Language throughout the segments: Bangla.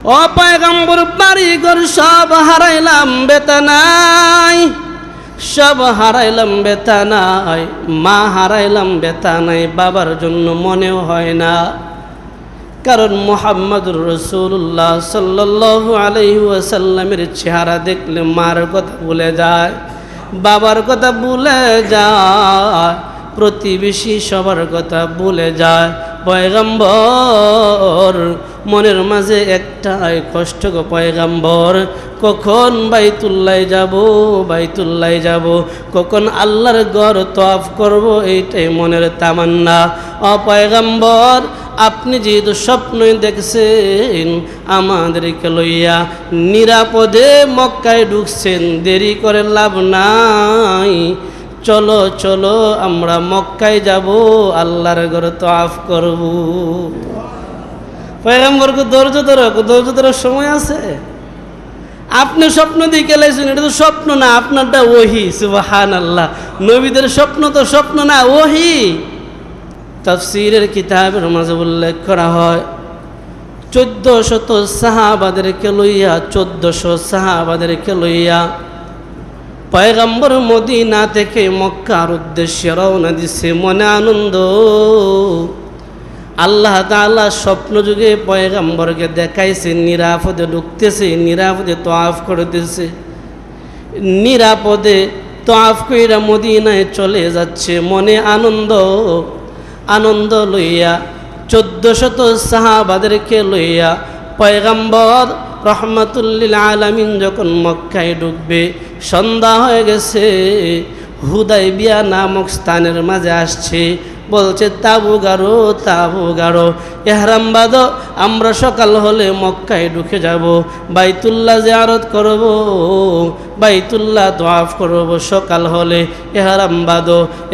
ও পয়গম্বর সব হারাইলাম বেতনাই সব হারাইলাম বেতানাই মা হারাইলাম বেতানাই বাবার জন্য মনেও হয় না। কারণ মোহাম্মদুর রসুল্লাহ সাল্লাহ আলহি ওয়াসাল্লামের চেহারা দেখলে মার কথা ভুলে যায়, বাবার কথা ভুলে যায়, প্রতিবেশী সবার কথা ভুলে যায়। পয়গম্বর, মনের মাঝে একটাই কষ্ট গো পয়গম্বর, কখন বাইতুল্লাই যাব বাইতুল্লাই যাব, কখন আল্লাহর ঘর তফ করব, এইটাই মনের তামান্না। অপয়গম্বর আপনি যেহেতু স্বপ্নই দেখছেন, আমাদেরকে লইয়া নিরাপদে মক্কায় ঢুকছেন, দেরি করে লাভ নাই। চলো চলো, আমরা মক্কায় যাব, আল্লাহর ঘর তো আফ করব পয়গম্বরকে ধৈর্য ধরো ধৈর্য ধরার সময় আছে। আপনি স্বপ্ন দিয়ে গেলেছেন এটা তো স্বপ্ন না, আপনারটা ওহি সুবাহান আল্লাহ নবীদের স্বপ্ন তো স্বপ্ন না, ওহি। তফসিরের কিতাবের মাঝে উল্লেখ করা হয় চোদ্দ শত সাহাবাদেরকে লইয়া চোদ্দশো সাহাবাদেরকে লইয়া পয়গম্বর মদিনা থেকে মক্কার উদ্দেশ্যে রওনা দিছে, মনে আনন্দ। আল্লাহ তাআলা স্বপ্ন যুগে পয়গম্বরকে দেখাইছে, নিরাপদে ঢুকতেছে, নিরাপদে তোয়াফ করতেছে। নিরাপদে তোয়াফ কইরা মদিনায় চলে যাচ্ছে, মনে আনন্দ। আনন্দ লইয়া চোদ্দ শত সাহাবাদেরকে লইয়া পয়গম্বর রহমতুল্লিল আলামিন যখন মক্কায় ঢুকবে, সন্ধ্যা হয়ে গেছে হুদাই বিয়া নামক স্থানের মাঝে আসছে, বলছে, তাবু গাড়ো তাবু গাড়ো এহরামবাদ আমরা সকাল হলে মক্কায় ঢুকে যাব, বাইতুল্লাহ জিয়ারত করব, বাইতুল্লাহ দোয়াফ করব, সকাল হলে এহরামবাদ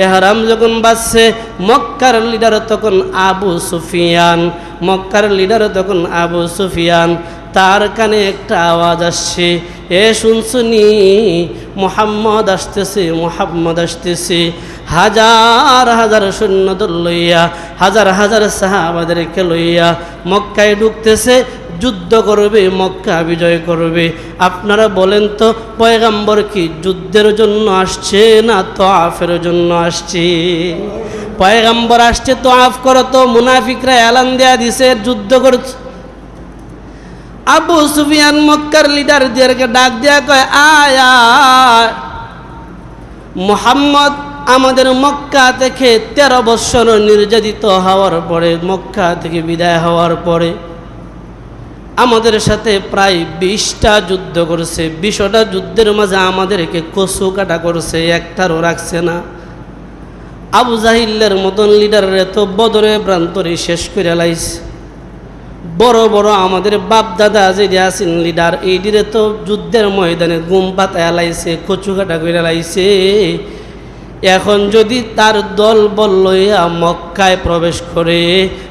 এহরাম যখন বাজছে, মক্কার লিডার তখন আবু সুফিয়ান, মক্কার লিডার তখন আবু সুফিয়ান তার কানে একটা আওয়াজ আসছে। এ শুনছুনি মোহাম্মদ আসতেছে মোহাম্মদ আসতেছে। হাজার হাজার সৈন্যদল লইয়া, হাজার হাজার সাহাবাদেরকে লইয়া মক্কায় ঢুকতেছে, যুদ্ধ করবে, মক্কা বিজয় করবে। আপনারা বলেন তো, পয়গাম্বর কি যুদ্ধের জন্য আসছে না তো আফের জন্য আসছে? পয়গাম্বর আসছে তো আফ করো তো, মুনাফিকরা এলান দেয়া দিছে, যুদ্ধ করছে। আবু সুফিয়ান মক্কার লিডারদেরকে ডাক দেয়া কয়, আয় মোহাম্মদ আমাদের মক্কা থেকে তেরো বৎসর নির্যাতিত হওয়ার পরে, মক্কা থেকে বিদায় হওয়ার পরে আমাদের সাথে প্রায় বিশটা যুদ্ধ করছে। বিশটা যুদ্ধের মাঝে আমাদেরকে কচু কাটা করছে, একটারও রাখছে না। আবু জাহিল্লার মতন লিডারের তো বদরে প্রান্তরে শেষ করে লাইছে। বড় বড় আমাদের বাপ দাদা যে আছেন লিডার এই দিরে তো যুদ্ধের ময়দানে গুম পাতায় লাইছে, কচু কাটা করে লাইছে। এখন যদি তার দল বল মক্কায় প্রবেশ করে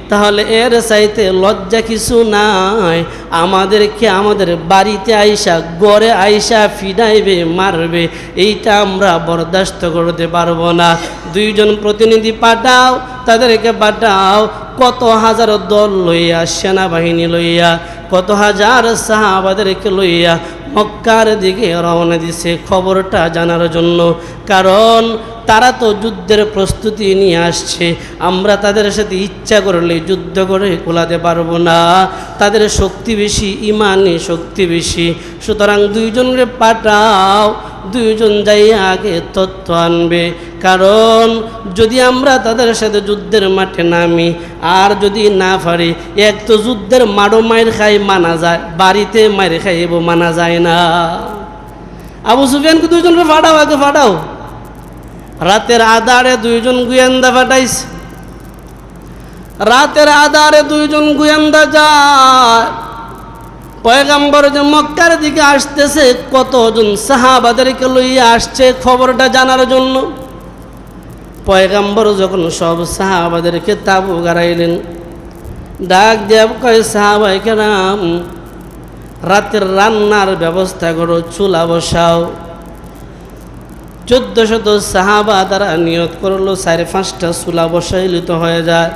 তাহলে এর চাইতে লজ্জা কিছু নাই। আমাদেরকে আমাদের বাড়িতে আইসা গড়ে আইসা ফিডাইবে মারবে, এইটা আমরা বরদাস্ত করতে পারব না। দুইজন প্রতিনিধি পাঠাও, তাদেরকে পাঠাও। কত হাজার দল লইয়া, সেনাবাহিনী লইয়া, কত হাজার সাহাবাদেরকে লইয়া মক্কার দিকে রওনা দিছে খবরটা জানার জন্য। কারণ তারা তো যুদ্ধের প্রস্তুতি নিয়ে আসছে। আমরা তাদের সাথে ইচ্ছা করলে যুদ্ধ করে কোলাতে পারব না। তাদের শক্তি বেশি, ইমানে শক্তি বেশি। সুতরাং দুইজনকে পাঠাও, দুইজন যাই আগে তথ্য আনবে। কারণ যদি আমরা তাদের সাথে যুদ্ধের মাঠে নামি, আর যদি না পারি, এক তো যুদ্ধের মারো মায়ের খাই মানা যায়, বাড়িতে মায়ের খাইব মানা যায় না। আবু সুফিয়ানকে দুইজনকে ফাটাও, আগে ফাটাও। রাতের আধারে দুইজন গুয়েন্দা ফাটাইছে। রাতের আধারে দুইজন গুয়েন্দা যায়। পয়গাম্বর যে মক্কার দিকে আসতেছে, কতজন সাহাবাদেরকে লইয়া আসছে খবরটা জানার জন্য? পয়গাম্বর যখন সব সাহাবাদেরকে তাবু গাড়াইলেন ডাক দেব কয়, সাহাবাই কেরাম, রাতের রান্নার ব্যবস্থা করো, চুলা বসাও। চোদ্দ শত সাহাবা তারা নিয়ত করল সাড়ে পাঁচটা চুলা বসাইলে তো হয়ে যায়।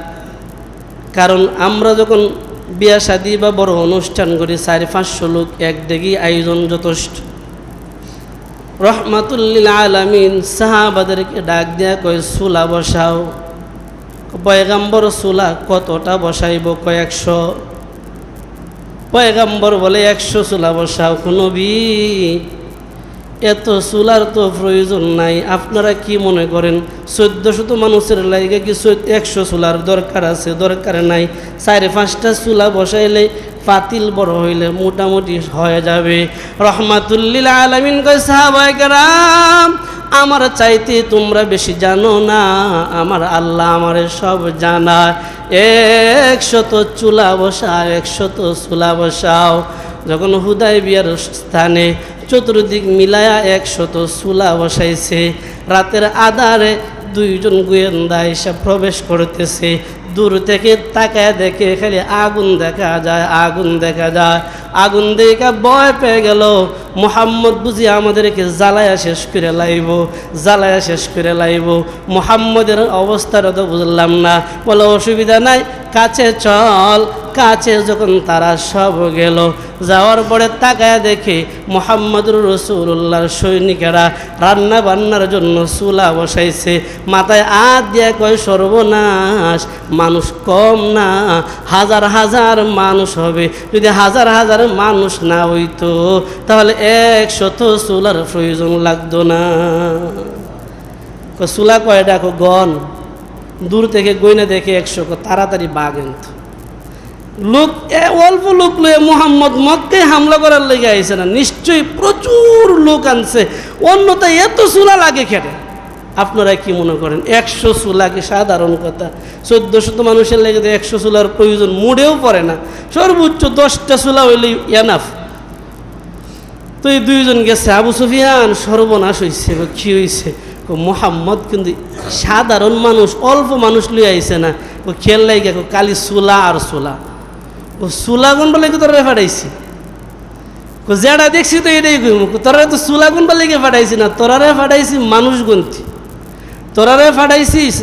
কারণ আমরা যখন বিয়া শাদি বা বড় অনুষ্ঠান করি, চারি পাঁচশো লোক এক আয়োজন যথেষ্ট। রহমাতুল্লিল আলামিন সাহাবাদেরকে ডাক দিয়া কয়, সুলা বসাও। পয়গাম্বর সুলা কতটা বসাইব কয়েকশো পয়গাম্বর বলে, একশো সুলা বসাও নবী। এত চুলার তো প্রয়োজন নাই, আপনারা কি মনে করেন? চোদ্দ শত মানুষের লাগে কি একশো চুলার দরকার আছে? দরকার নাই। চারে পাঁচটা চুলা বসাইলে পাতিল বড় হইলে মোটামুটি হয়ে যাবে। রহমাতুল্লিল আলমিন আমার চাইতে তোমরা বেশি জানো না, আমার আল্লাহ আমারে সব জানায়। একশত চুলা বসাও একশত চুলা বসাও। যখন হুদাই বিয়ার স্থানে চতুর্দিক মিলায়া একশত চুলা বসাইছে। রাতের আধারে দুইজন গোয়েন্দা এসে প্রবেশ করতেছে। দূর থেকে তাকায় দেখে খালি আগুন দেখা যায়, আগুন দেখা যায়। আগুন দেখে ভয় পেয়ে গেল। মোহাম্মদ বুঝি আমাদেরকে জ্বালায়া শেষ করে লাইব, জ্বালায়া শেষ করে লাইব। মোহাম্মদের অবস্থাটা তো বুঝলাম না। বলে, অসুবিধা নাই, কাছে চল। কাছে যখন তারা সব গেল, যাওয়ার পরে তাকায় দেখে মোহাম্মদুর রসুল্লাহর সৈনিকেরা রান্না বান্নার জন্য চুলা বসাইছে। মাথায় আত দিয়ে কয়, সর্বনাশ, মানুষ কম না, হাজার হাজার মানুষ হবে। যদি হাজার হাজার মানুষ না হইতো, তাহলে একশত চুলার প্রয়োজন লাগতো না। চুলা কয় দেখো গন দূর থেকে গইনা দেখে একশো তাড়াতাড়ি বাগেন তো লোক, এ অল্প লোক লয়ে মোহাম্মদ মক্কে হামলা করার লেগে আইছে না, নিশ্চয়ই প্রচুর লোক আনছে। অন্যতা এত চুলা লাগে খেটে। আপনারা কি মনে করেন? একশো চুলা কি সাধারণ কথা? চোদ্দ শত মানুষের লেগে একশো চুলার প্রয়োজন মুড়েও পড়ে না। সর্বোচ্চ দশটা চুলা হইলেই এনাফ তো এই দুইজন গেছে, আবু সুফিয়ান সর্বনাশ হয়েছে কি হয়েছে মোহাম্মদ কিন্তু সাধারণ মানুষ, অল্প মানুষ লই আইছে না। ও খেল লাগে কালি চুলা আর চুলা। ও চুলা গুণ বলে তোরা ফাটাইছি। যেটা দেখছি তো এটাই তোরা তো চুলা গুণ বলে ফাটাইছি না, তোরারে ফাটাইছি মানুষ গুনতি। তোরারে ফাটাইছিস?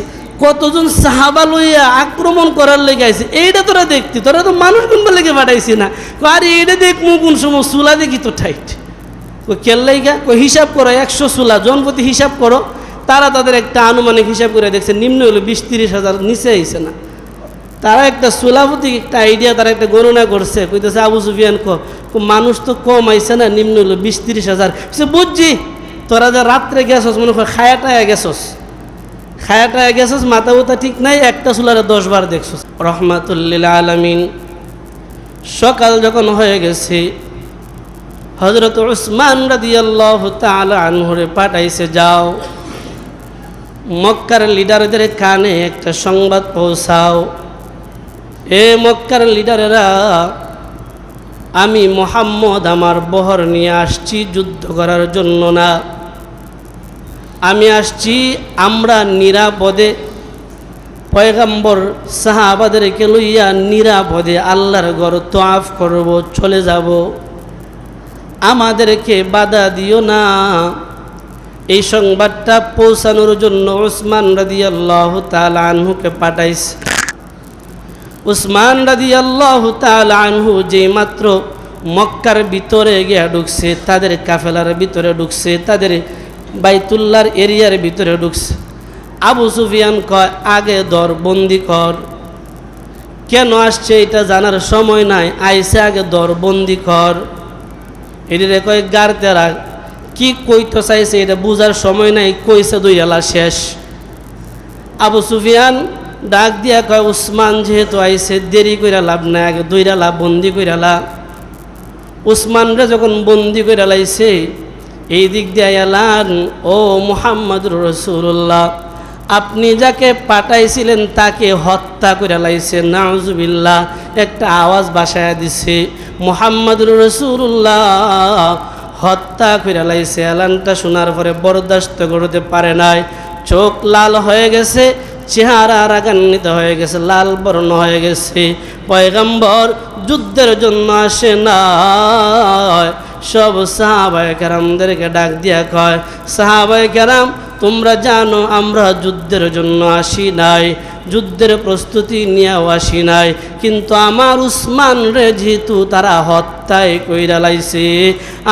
কতজন সাহাবা লইয়া আক্রমণ করার লেগে আইছে? এইটা তোরা দেখতি, তোরা তো মানুষ গুণ বলে ফাটাইছি না। আরে এইটা দেখমু কোন সময়, চুলা দেখি তো ঠাইট। ও কেল্লাইগা ও হিসাব করো, একশো চুলা, জনপতি হিসাব করো। তারা তাদের একটা আনুমানিক হিসাব করে দেখছে, নিম্ন হলো বিশ তিরিশ হাজার, নিচে আইছে না। তারা একটা সুলাভতি একটা আইডিয়া তারা একটা গণনা করছে। কইতেছে, আবু সুফিয়ান, ক মানুষ তো কম আইছে না, নিম্ন হলো বিশ তিরিশ হাজার। বুঝছি, তোরা যা রাত্রে গেছস, মনে কর খায়াটায় গেছস। খায়াটায় গেছস, মাথা উতা ঠিক নাই, একটা চুলারে দশ বার দেখছস। রহমাতুল্লিল আলমিন, সকাল যখন হয়ে গেছে হজরত উসমান রাদিয়াল্লাহ তাআলা আনহুরে পাঠাইছে, যাও। মক্কার লিডারদের কানে একটা সংবাদ পৌঁছাও। এ মক্কার লিডারেরা, আমি মোহাম্মদ আমার বহর নিয়ে আসছি, যুদ্ধ করার জন্য না। আমি আসছি আমরা নিরাপদে। পয়গাম্বর সাহাবাদেরকে লইয়া নিরাপদে আল্লাহর ঘর তোয়াফ করব, চলে যাব। আমাদেরকে বাধা দিও না। এই সংবাদটা পৌঁছানোর জন্য ওসমান রাদি আল্লাহ আনহুকে পাঠাইছে। উসমান রাদি আল্লাহ আনহু যে মাত্র মক্কার ভিতরে গিয়া ঢুকছে, তাদের কাফেলার ভিতরে ঢুকছে, তাদের বাইতুল্লার এরিয়ার ভিতরে ঢুকছে। আবু সুফিয়ান কয়, আগে দর বন্দি কর। কেন আসছে এটা জানার সময় নাই, আইসে আগে দর বন্দি কর। এটিরে কয় গাড়তে রাখ কি কইতে চাইছে এটা বুঝার সময় নাই, কইছে দুই এলা শেষ। আবু সুফিয়ান ডাক দিয়া কয়, উসমান যেহেতু আইসে দেরি কইরা লাভ নাই, আগে দুইরা লাভ, বন্দি কইরা লাভ উসমানরে যখন বন্দি কইরা লাইছে এই দিক দিয়ে এলান ও মোহাম্মদ রসুল্লাহ আপনি যাকে পাঠাইছিলেন তাকে হত্যা করে লাইছে নাউজুবিল্লাহ। একটা আওয়াজ বাসায় দিছে মোহাম্মদ রসুল্লাহ হত্যা করে লাইছে। এলানটা শোনার পরে বরদাস্ত করতে পারে নাই। চোখ লাল হয়ে গেছে, চেহারা রাগান্বিত হয়ে গেছে, লাল বর্ণ হয়ে গেছে। পয়গম্বর যুদ্ধের জন্য আসে না সব সাহাবাই কেরামদেরকে ডাক দিয়া কয় সাহাবাই কেরাম, তোমরা জানো আমরা যুদ্ধের জন্য আসি নাই, যুদ্ধের প্রস্তুতি নিয়েও আসি নাই, কিন্তু আমার উসমান রে যেহেতু তারা হত্যায় কইরা লাইছে,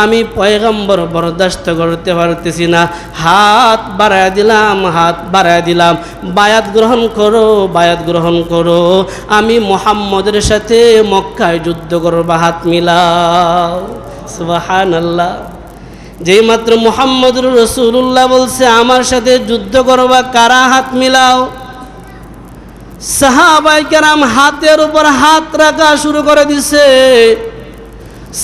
আমি পয়গম্বর বরদাস্ত করতে পারতেছি না, হাত বাড়ায় দিলাম, হাত বাড়ায় দিলাম, বায়াত গ্রহণ করো, বায়াত গ্রহণ করো, আমি মোহাম্মদের সাথে মক্কায় যুদ্ধ করবা, হাত মিলাও। সুবাহান আল্লাহ যেই মাত্র মোহাম্মদুর রসুল্লাহ বলছে, আমার সাথে যুদ্ধ করবা, কারা হাত মিলাও? সাহাবাই হাতের উপর হাত রাখা শুরু করে দিছে।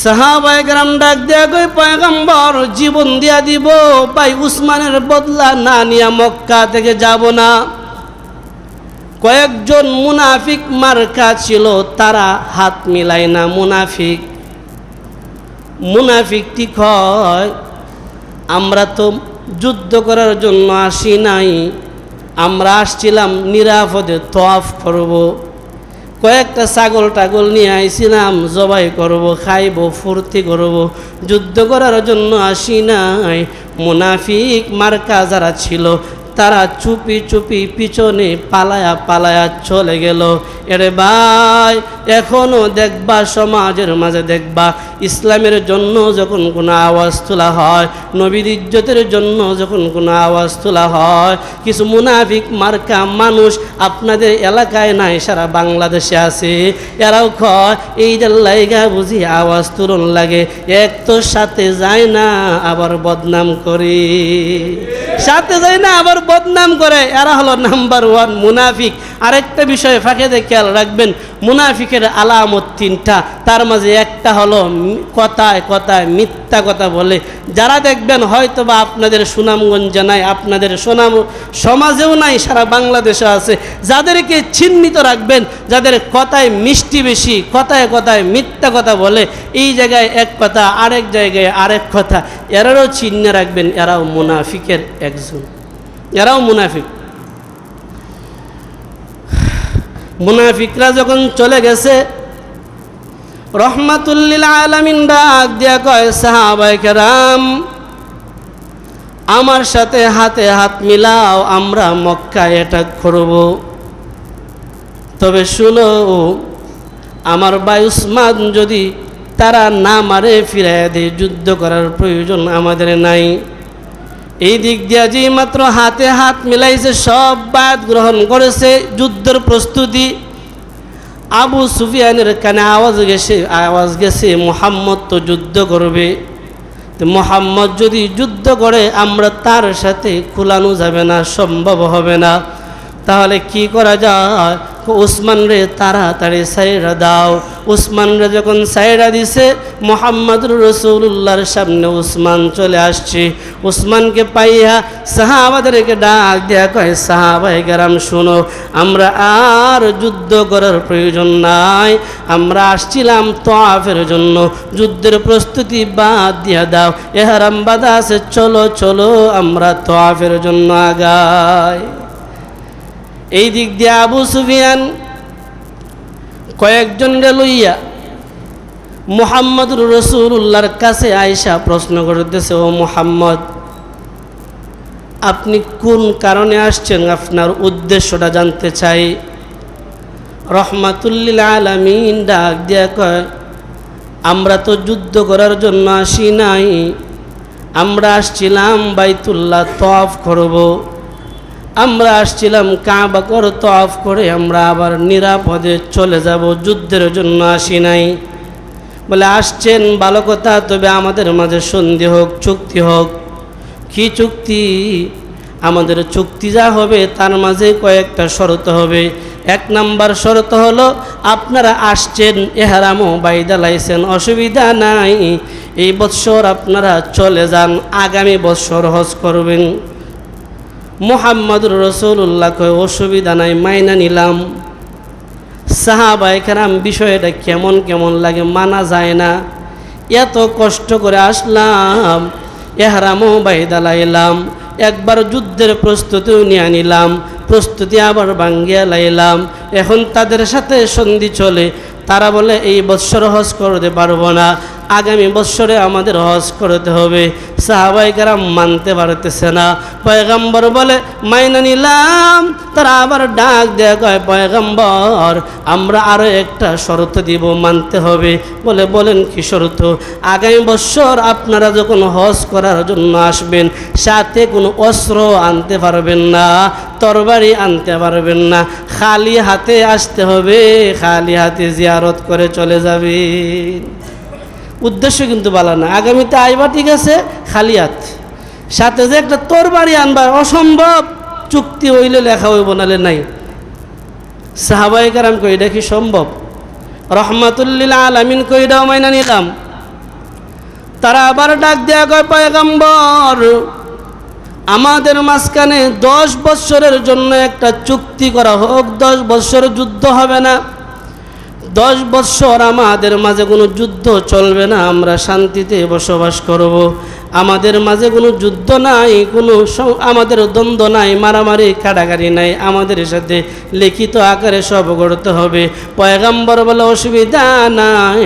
সাহাবাই কেরাম ডাক দেয়া কই পয়গম্বর, জীবন দিয়া দিব, ভাই উসমানের বদলা না নিয়া মক্কা থেকে যাব না। কয়েকজন মুনাফিক মার্কা ছিল, তারা হাত মিলায় না, মুনাফিক। মুনাফিকটি কয় আমরা তো যুদ্ধ করার জন্য আসি নাই। আমরা আসছিলাম নিরাপদে তফ করব। কয়েকটা ছাগল টাগল নিয়ে আইছিলাম, জবাই করব, খাইব, ফুর্তি করব। যুদ্ধ করার জন্য আসি নাই। মুনাফিক মার্কা যারা ছিল তারা চুপি চুপি পিছনে পালায়া পালায়া চলে গেল। এরে ভাই এখনও দেখবা, সমাজের মাঝে দেখবা, ইসলামের জন্য যখন কোনো আওয়াজ তোলা হয়, নবীর ইজ্জতের জন্য যখন কোনো আওয়াজ তোলা হয়, কিছু মুনাফিক মার্কা মানুষ আপনাদের এলাকায় নাই, সারা বাংলাদেশে আছে। এরাও কয় এইটার লাইগা বুঝি আওয়াজ তুলন লাগে, এক তো সাথে যায় না, আবার বদনাম করে। সাথে যাই না, আবার বদনাম করে। এরা হলো নাম্বার ওয়ান মুনাফিক। আরেকটা বিষয়ে ফাঁকে দিয়ে খেয়াল রাখবেন, মুনাফিকের আলামত তিনটা। তার মাঝে একটা হলো কথায় কথায় মিথ্যা কথা বলে। যারা দেখবেন হয়তো বা আপনাদের সুনামগঞ্জে নাই, আপনাদের সুনাম সমাজেও নাই, সারা বাংলাদেশে আছে। যাদেরকে চিহ্নিত রাখবেন, যাদের কথায় মিষ্টি বেশি, কথায় কথায় মিথ্যা কথা বলে, এই জায়গায় এক কথা, আরেক জায়গায় আরেক কথা। এরাও চিহ্নে রাখবেন, এরাও মুনাফিকের একজন এরাও মুনাফিক মুনাফিকরা যখন চলে গেছে রহমাতুল্লিল আলমিন ডাক দিয়া কয় সাহাবাই কেরাম, আমার সাথে হাতে হাত মিলাও, আমরা মক্কায় এটা করব। তবে শুনো, আমার ভাই উসমান যদি তারা না মারে ফিরাইয়া দেয় যুদ্ধ করার প্রয়োজন আমাদের নাই। এই দিক দিয়া যে মাত্র হাতে হাত মিলাইছে, সব বাদ গ্রহণ করেছে যুদ্ধের প্রস্তুতি। আবু সুফিয়ানের কানে আওয়াজ গেছে আওয়াজ গেছে, মোহাম্মদ তো যুদ্ধ করবে। মোহাম্মদ যদি যুদ্ধ করে, আমরা তার সাথে কুলানো যাবে না, সম্ভব হবে না। তাহলে কি করা যায়? উসমান রে তাড়াতাড়ি সাইরা দাও। উসমান রে যখন সাইরা দিছে, মোহাম্মদুর রসুল্লাহর সামনে উসমান চলে আসছে। উসমানকে পাইয়া সাহাবাদেরকে ডাক দেয়া কয় সাহাবাই গেরাম শুনো, আমরা আর যুদ্ধ করার প্রয়োজন নাই। আমরা আসছিলাম তোয়াফের জন্য। যুদ্ধের প্রস্তুতি বাদ দিয়া দাও। এহারাম বাদা আছে, চলো চলো, আমরা তোয়াফের জন্য আগাই। এই দিক দিয়ে আবু সুফিয়ান কয়েকজনকে লইয়া মোহাম্মদুর রসুল্লাহর কাছে আয়সা প্রশ্ন করতেছে, ও মোহাম্মদ, আপনি কোন কারণে আসছেন? আপনার উদ্দেশ্যটা জানতে চাই। রহমাতুল্লিল আলমিন ডাক দিয়া কয়, আমরা তো যুদ্ধ করার জন্য আসি নাই। আমরা আসছিলাম বাইতুল্লাহ তফ করব। আমরা আসছিলাম কাবা কর তফ করে, আমরা আবার নিরাপদে চলে যাব, যুদ্ধের জন্য আসি নাই। বলে, আসছেন, ভালো কথা, তবে আমাদের মাঝে সন্ধি হোক, চুক্তি হোক। কি চুক্তি? আমাদের চুক্তি যা হবে, তার মাঝে কয়েকটা শরত হবে। এক নাম্বার শরত হলো, আপনারা আসছেন, এহারামও বাইদা লাইছেন অসুবিধা নাই। এই বৎসর আপনারা চলে যান, আগামী বৎসর হজ করবেন। মোহাম্মদুর রসুল্লাহ কয় অসুবিধা নাই, মাইনা নিলাম। কারাম বিষয়টা কেমন কেমন লাগে মানা যায় না। এত কষ্ট করে আসলাম, এহারামও বাইদা লাইলাম। একবার যুদ্ধের প্রস্তুতিও নিয়ে নিলাম, প্রস্তুতি আবার ভাঙ্গিয়া লাইলাম। এখন তাদের সাথে সন্ধি চলে, তারা বলে, এই বৎসর হজ করতে পারব না। আগামী বছরে আমাদের হজ করতে হবে। সাহাবাইকারা মানতে পারতেছে না। পয়গম্বর বলে, মাইনা নিলাম। তারা আবার ডাক দেয়া কয়, পয়গম্বর, আমরা আরও একটা শর্ত দিব, মানতে হবে। বলে, বলেন কি শর্ত? আগামী বছর আপনারা যখন হজ করার জন্য আসবেন, সাথে কোনো অস্ত্র আনতে পারবেন না, তরবারি আনতে পারবেন না। খালি হাতে আসতে হবে, খালি হাতে জিয়ারত করে চলে যাবেন। উদ্দেশ্য কিন্তু বলা না। আগামীতে আইবা ঠিক আছে, খালি হাত। সাথে যে একটা তোর বাড়ি আনবার অসম্ভব চুক্তি হইলে লেখা হইব, নালে নাই। সাহাবাই কারাম কই কি সম্ভব? রহমাতুল্লিল আলামিন কই দাও মাইনা নিলাম। তারা আবার ডাক দেয়া কয়, পয়গম্বর, আমাদের মাঝখানে দশ বৎসরের জন্য একটা চুক্তি করা হোক, দশ বৎসর যুদ্ধ হবে না। দশ বৎসর আমাদের মাঝে কোনো যুদ্ধ চলবে না আমরা শান্তিতে বসবাস করব। আমাদের মাঝে কোনো যুদ্ধ নাই, কোনো আমাদের দ্বন্দ্ব নাই, মারামারি, কাটাকাটি নাই। আমাদের সাথে লিখিত আকারে সব করতে হবে। পয়গাম্বর বলে অসুবিধা নাই,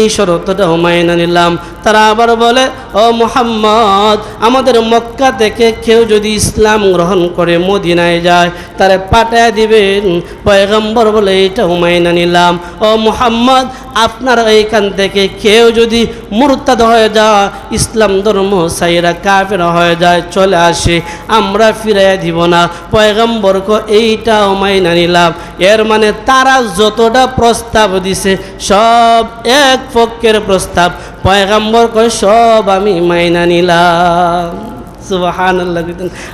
এই শরতটাও মাইনা নিলাম। তারা আবার বলে, ও মোহাম্মদ, আমাদের মক্কা থেকে কেউ যদি ইসলাম গ্রহণ করে মদিনায় যায়, তারা পাঠায় দিবেন। পয়গাম্বর বলে, এইটাও মাইনা নিলাম। ও মোহাম্মদ, আপনার এইখান থেকে কেউ যদি মুরতাদ হয়ে যায়, ইসলাম ধর্ম সাইরা কাফের হয়ে যায়, চলে আসে। আমরা ফিরাইয়া দিব না। পয়গম্বরকে এইটাও মাইনা নিলাম। এর মানে তারা যতটা প্রস্তাব দিছে, সব এক পক্ষের প্রস্তাব। পয়গম্বর কয়, সব আমি মাইনা নিলাম।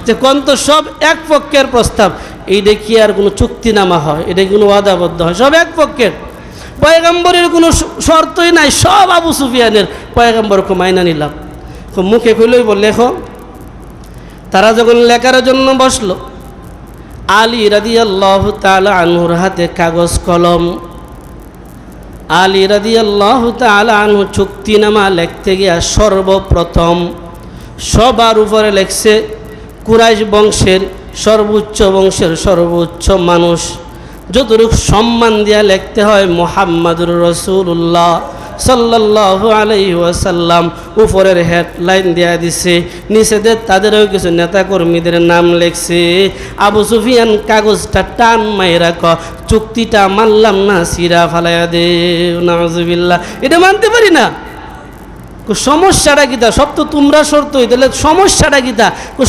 যে কোন তো সব এক পক্ষের প্রস্তাব। এইটা কি আর কোনো চুক্তিনামা হয়? এটা কোনো ওয়াদাবদ্ধ হয়? সব এক পক্ষের। পয়গম্বরের কোনো শর্তই নাই, সব আবু সুফিয়ানের। পয়গম্বরকে মাইনা নিলাম। মুখে খুলেই বল, লেখো। তারা যখন লেখার জন্য বসল, আলী রাদি আল্লাহ তালা আনহুর হাতে কাগজ, কলম, আলী রাদি আল্লাহ তালা আনহু চুক্তিনামা লিখতে গিয়া সর্বপ্রথম সবার উপরে লেখছে, কুরাইশ বংশের সর্বোচ্চ বংশের সর্বোচ্চ মানুষ। যতটুকু সম্মান দিয়া লিখতে হয় মোহাম্মদুর রসুল্লাহ সাল্লাহ আলাই ওয়াসাল্লাম উপরের হেডলাইন দেয়া দিছে। নিচেদের তাদেরও কিছু নেতাকর্মীদের নাম লেখছে। আবু সুফিয়ান কাগজটা টান মাইরা ক, চুক্তিটা মানলাম না, সিরা ফালাইয়া দে নাজুবিল্লা এটা মানতে পারি না? সমস্যাটা কিতা সব তো তোমরা শর্তই। তাহলে সমস্যাটা কিতা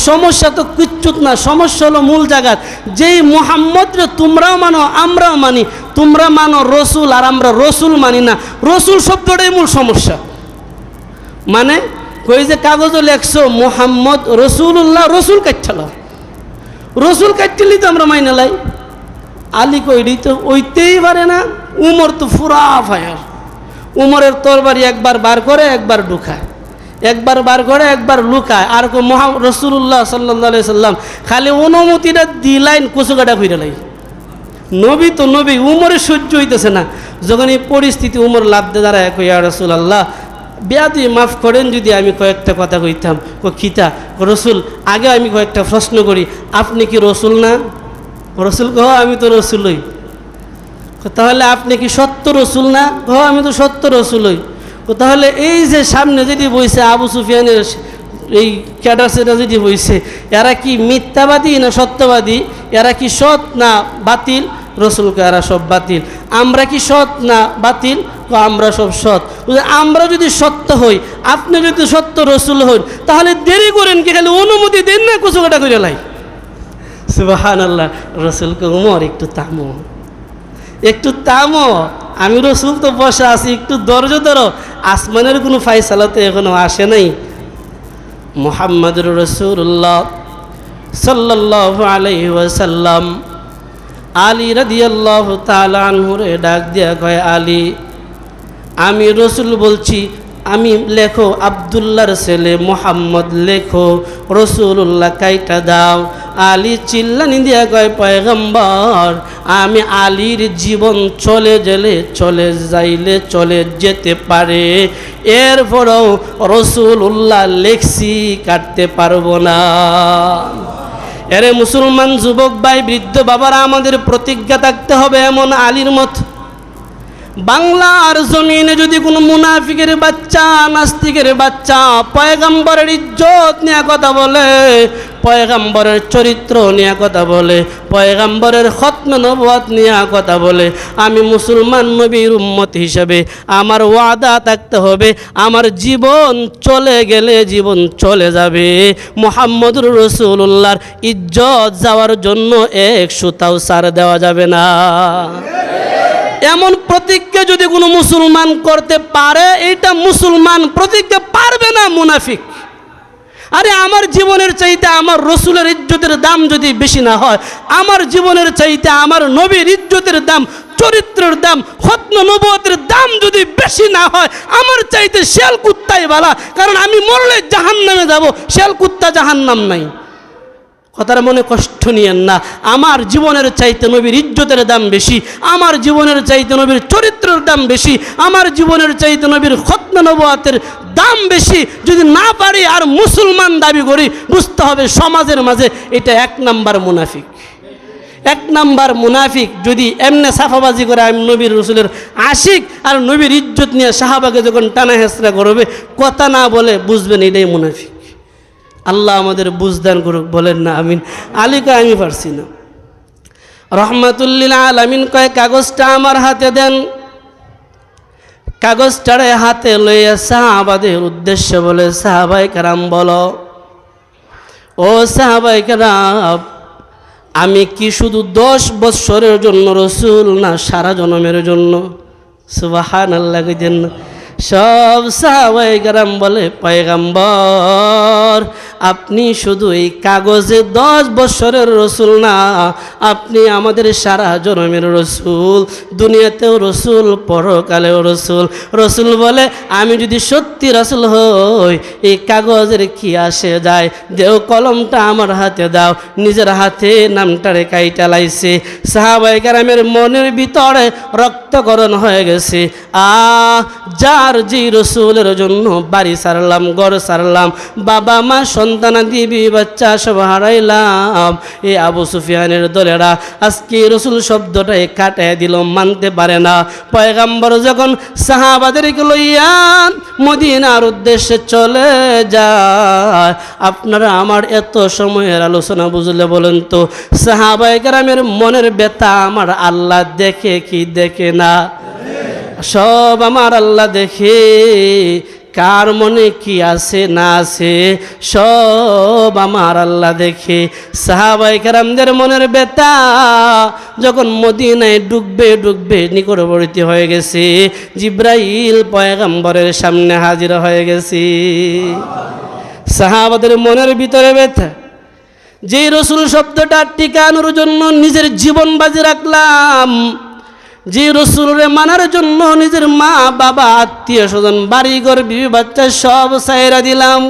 সমস্যা তো কিচ্ছুত না। সমস্যা হলো মূল জায়গাত যেই মোহাম্মদরে তোমরাও মানো, আমরাও মানি। তোমরা মানো রসুল আর আমরা রসুল মানি না। রসুল শব্দটাই মূল সমস্যা। মানে কই যে কাগজও লেখছো, মোহাম্মদ রসুল্লাহ রসুল কাটছালাম রসুল কাটছিলি তো আমরা মাইনে লাই। আলী কইডি তো ওইতেই পারে না, উমর তো ফুরা ফায়ার উমরের তরবারি একবার বার করে, একবার ঢুকায়। একবার বার করে, একবার লুকায়। আর কো মহা রসুল্লাহ সাল্লাহ সাল্লাম খালি অনুমতিটা দিলাইন কুচুকাটা ফিরে লাই নবী তো নবী, উমরে সহ্য হইতেছে না। যখন এই পরিস্থিতি উমর লাভ দে দাঁড়ায় কইয়া রসুল আল্লাহ বেয়াদি মাফ করেন যদি আমি কয়েকটা কথা কইতাম। ও খিতা রসুল, আগে আমি কয়েকটা প্রশ্ন করি। আপনি কি রসুল না? রসুল কহ, আমি তো রসুলই। তাহলে আপনি কি সত্য রসুল না? হ আমি তো সত্য রসুলই। তাহলে এই যে সামনে যদি বইছে আবু সুফিয়ানের এই ক্যাডাসেরা যদি বইছে, এরা কি মিথ্যাবাদী না সত্যবাদী? এরা কি সৎ না বাতিল? রসুলকে এরা সব বাতিল। আমরা কি সৎ না বাতিল? আমরা সব সৎ। আমরা যদি সত্য হই, আপনি যদি সত্য রসুল হন, তাহলে দেরি করেন কি, খালি অনুমতি দেন না কুচুকাটা করে লাই। সুবাহান আল্লাহ রসুলকে উমর, একটু তামো একটু তামো। আমি রসুল তো বসে আছি, একটু দরজ ধরো। আসমানের কোনো ফাইসালা তো এখনও আসে নাই। মোহাম্মদুর রসুল্লাহ সাল্লাহ আলাইহি ওয়াসাল্লাম। আলী রাদিয়াল্লাহু তাআলা আনহুরে ডাক দিয়া কয়, আলী, আমি রসুল বলছি, আমি লেখো আবদুল্লার ছেলে মোহাম্মদ লেখো রসুল্লাহ কাইটা দাও। আলী চিল্লানি দিয়া কয়, পয়গম্বর, আমি আলীর জীবন চলে গেলে চলে যাইলে চলে যেতে পারে। এরপরেও রসুল উল্লাহ লেখছি কাটতে পারব না। এরে মুসলমান যুবক ভাই, বৃদ্ধ বাবারা, আমাদের প্রতিজ্ঞা থাকতে হবে এমন আলীর মত। বাংলার জমিনে যদি কোনো মুনাফিকের বাচ্চা, নাস্তিকের বাচ্চা, পয়গাম্বরের ইজ্জত নিয়ে কথা বলে পয়গাম্বরের চরিত্র নিয়ে কথা বলে, পয়গাম্বরের খত্ম নবত নিয়ে কথা বলে, আমি মুসলমান নবীর উম্মত হিসেবে আমার ওয়াদা থাকতে হবে, আমার জীবন চলে গেলে জীবন চলে যাবে। মোহাম্মদুর রসুল্লাহর ইজ্জত যাওয়ার জন্য এক সুতাও সার দেওয়া যাবে না। এমন প্রতিজ্ঞা যদি কোনো মুসলমান করতে পারে এটা মুসলমান প্রতিজ্ঞা পারবে না, মুনাফিক। আরে আমার জীবনের চাইতে আমার রসুলের ইজ্জতের দাম যদি বেশি না হয়, আমার জীবনের চাইতে আমার নবীর ইজ্জতের দাম, চরিত্রের দাম হত্ন নবতের দাম যদি বেশি না হয়, আমার চাইতে শেল কুত্তাই বালা। কারণ আমি মরলে জাহান নামে যাব শেল কুত্তা জাহান নাম নাই। কথার মনে কষ্ট নিয়েন না। আমার জীবনের চাইতে নবীর ইজ্জতের দাম বেশি, আমার জীবনের চাইতে নবীর চরিত্রের দাম বেশি, আমার জীবনের চাইতে নবীর খত্ম নবাতের দাম বেশি। যদি না পারি আর মুসলমান দাবি করি, বুঝতে হবে সমাজের মাঝে এটা এক নাম্বার মুনাফিক। এক নাম্বার মুনাফিক যদি এমনে সাফাবাজি করে আমি নবীর রসুলের আশিক আর নবীর ইজ্জত নিয়ে সাহাবাকে যখন টানা হেসরা করবে, কথা না বলে বুঝবেন এটাই মুনাফিক। আল্লাহ আমাদের বুঝদান করুক, বলেন না, আমিন। আলীকে আমি পারছি না। রহমাতুল্লিল আলামিন কয়, কাগজটা আমার হাতে দেন। কাগজটারে হাতে লইয়া সাহাবাদের উদ্দেশ্যে বলে, সাহাবাই কারাম, বলো, ও সাহাবাই কারাম, আমি কি শুধু দশ বৎসরের জন্য রসুল না সারা জনমের জন্য? সুবাহান আল্লাহ কইতেন না। সব সাহাবাই কারাম বলে, পয়গাম্বর, আপনি শুধু এই কাগজে দশ বছরের রসুল না, আপনি আমাদের সারা জনমের রসুল, দুনিয়াতেও রসুল, পরকালেও রসুল। রসুল বলে, আমি যদি সত্যি রসুল হই, এই কাগজের কি আসে যায়? দেও কলমটা আমার হাতে দাও। নিজের হাতে নামটারে কাইটা লাইছে। সাহাবাই কারামের মনের ভিতরে রক্তকরণ হয়ে গেছে। আ যার যে রসুলের জন্য বাড়ি সারলাম গড় সারলাম। বাবা মা, সন্তানা, দিবি, বাচ্চা সব হারাইলাম। এ আবু সুফিয়ানের দলেরা আজকে রসুল শব্দটাই কাটায় দিল, মানতে পারে না। পয়গাম্বর যখন সাহাবাদেরকে লইয়ান মদিনার উদ্দেশ্যে চলে যায়, আপনারা আমার এত সময়ের আলোচনা বুঝলে বলেন তো? সাহাবাই গ্রামের মনের ব্যথা আমার আল্লাহ দেখে কি দেখে না? সব আমার আল্লাহ দেখে, কার মনে কি আছে না আছে, সব আমার আল্লাহ দেখে। সাহাবাই কারামদের মনের বেতা যখন মদিনায় ডুববে ডুববে নিকটবর্তী হয়ে গেছে, জিব্রাইল পয়গাম্বরের সামনে হাজির হয়ে গেছে। সাহাবাদের মনের ভিতরে ব্যথা, যে রসুল শব্দটা টিকানোর জন্য নিজের জীবন বাজি রাখলাম যে রসুলরে মানার জন্য নিজের মা, বাবা, আত্মীয় স্বজন, বাড়িঘর, বিবি, বাচ্চা সব সাইরা দিলাম।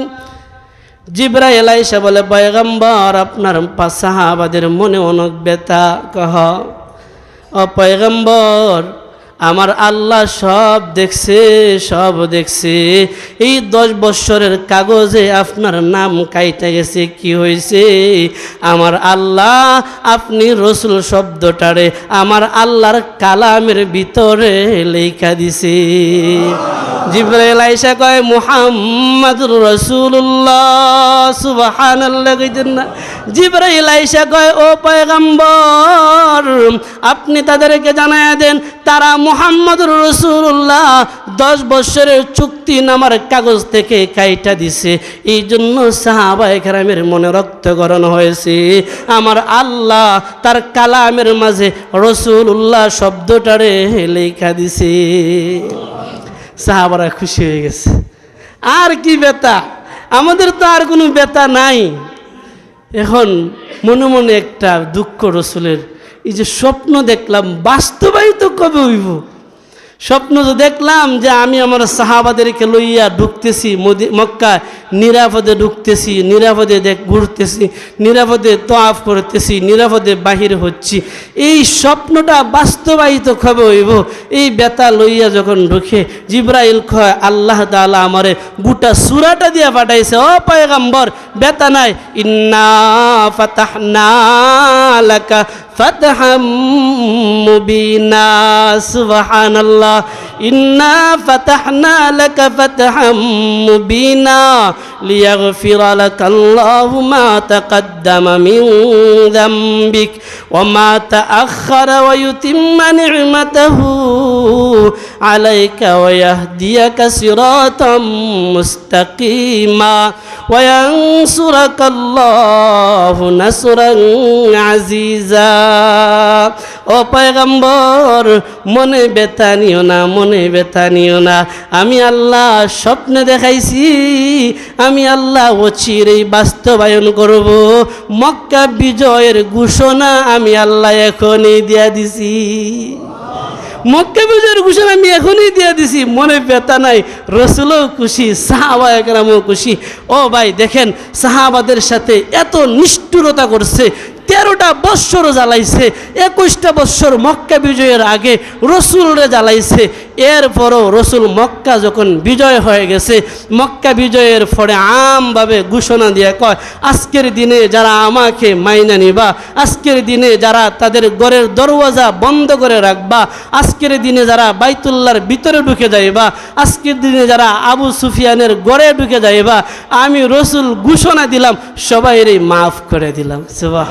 জিব্রা এলাইসা বলে, পয়গম্বর, আপনার সাহাবাদের মনে অনেক ব্যথা, কহ। ও পয়গম্বর আমার আল্লাহ সব দেখছে সব দেখছে। এই দশ বৎসরের কাগজে আপনার নাম কাইটা গেছে, কি হয়েছে আমার আল্লাহ, আপনি রসুল শব্দটারে আমার আল্লাহর কালামের ভিতরে লেখা দিছে। জিব্রাইল আইসা কয়, মুহাম্মাদুর রাসূলুল্লাহ, সুবহানাল্লাহ কইতেন না। জিব্রাইল আইসা কয়, ও পয়গম্বর, আপনি তাদেরকে জানায়া দেন, তারা মুহাম্মাদুর রাসূলুল্লাহ দশ বছরের চুক্তি নামার কাগজ থেকে কাইটা দিছে। এই জন্য সাহাবায়ে কেরামের মনে রক্তকরণ হয়েছে। আমার আল্লাহ তার কালামের মাঝে রসুল্লাহ শব্দটারে লেখা দিছে। সাহাবারা খুশি হয়ে গেছে। আর কি বেতা আমাদের তো আর কোনো বেতা নাই। এখন মনে মনে একটা দুঃখ রসুলের। এই যে স্বপ্ন দেখলাম বাস্তবায়িত কবে হইব? স্বপ্ন তো দেখলাম যে আমি আমার সাহাবাদেরকে লইয়া ঢুকতেছি মক্কা নিরাপদে ঢুকতেছি, নিরাপদে দেখ, ঘুরতেছি, নিরাপদে তোয়াফ করতেছি, নিরাপদে বাহির হচ্ছি। এই স্বপ্নটা বাস্তবায়িত কবে হইব? এই বেতা লইয়া যখন ঢুকে জিব্রাইল খয় আল্লাহ তালা আমারে গোটা সুরাটা দিয়া পাঠাইছে, ও পয়গাম্বর বেতা নাই। ইন্না ফাতাহনা লাকা فتحا مبينا سبحان الله إنا فتحنا لك فتحا مبينا. ليغفر لك الله ما تقدم من ذنبك وما تأخر ويتم نعمته عليك ويهديك صراطا مستقيما وينصرك الله نصرا عزيزا ও পয়গম্বর মনে ব্যথা নিও না মনে ব্যথা নিও না আমি আল্লাহ স্বপ্নে দেখাইছি আমি আল্লাহ অচিরেই বাস্তবায়ন করব। মক্কা বিজয়ের ঘোষণা আমি আল্লাহ এখনই দিয়া দিছি। মক্কা বিজয়ের ঘোষণা আমি এখনই দিয়ে দিছি। মনে ব্যথা নাই। রসুলও খুশি, সাহাবা একরামও খুশি। ও ভাই, দেখেন, সাহাবাদের সাথে এত নিষ্ঠুরতা করছে। তেরোটা বৎসর জ্বালাইছে, একুশটা বৎসর মক্কা বিজয়ের আগে রসুলরে জ্বালাইছে। এরপরও রসুল মক্কা যখন বিজয় হয়ে গেছে, মক্কা বিজয়ের ফলে আমভাবে ঘোষণা দিয়ে কয়, আজকের দিনে যারা আমাকে মাইনা নিবা, আজকের দিনে যারা তাদের ঘরের দরওয়াজা বন্ধ করে রাখবা, আজকের দিনে যারা বাইতুল্লার ভিতরে ঢুকে যাইবা, আজকের দিনে যারা আবু সুফিয়ানের গড়ে ঢুকে যাইবা, আমি রসুল ঘোষণা দিলাম সবাইরই মাফ করে দিলাম। সুবাহ